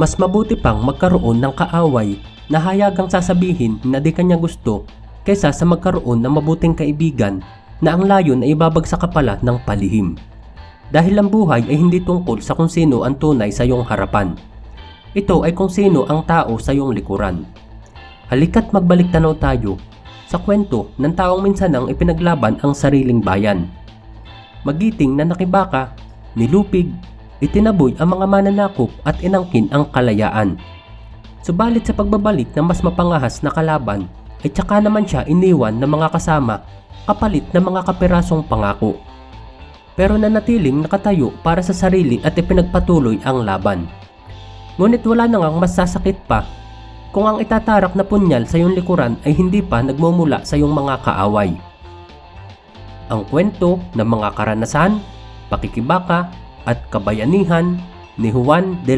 Mas mabuti pang magkaroon ng kaaway na hayagang sasabihin na di kanya gusto kaysa sa magkaroon ng mabuting kaibigan na ang layon ay ibabagsak ka pala ng palihim. Dahil ang buhay ay hindi tungkol sa kung sino ang tunay sa iyong harapan. Ito ay kung sino ang tao sa iyong likuran. Halika't magbalik tanaw tayo sa kwento ng taong minsan ang ipinaglaban ang sariling bayan. Magiting na nakibaka, nilupig, itinaboy ang mga mananakop at inangkin ang kalayaan. Subalit sa pagbabalik ng mas mapangahas na kalaban ay tsaka naman siya iniwan ng mga kasama kapalit ng mga kapirasong pangako. Pero nanatiling nakatayo para sa sarili at ipinagpatuloy ang laban. Ngunit wala na ngang mas sasakit pa kung ang itatarak na punyal sa iyong likuran ay hindi pa nagmumula sa iyong mga kaaway. Ang kwento ng mga karanasan, pakikibaka at kabayanihan ni Juan de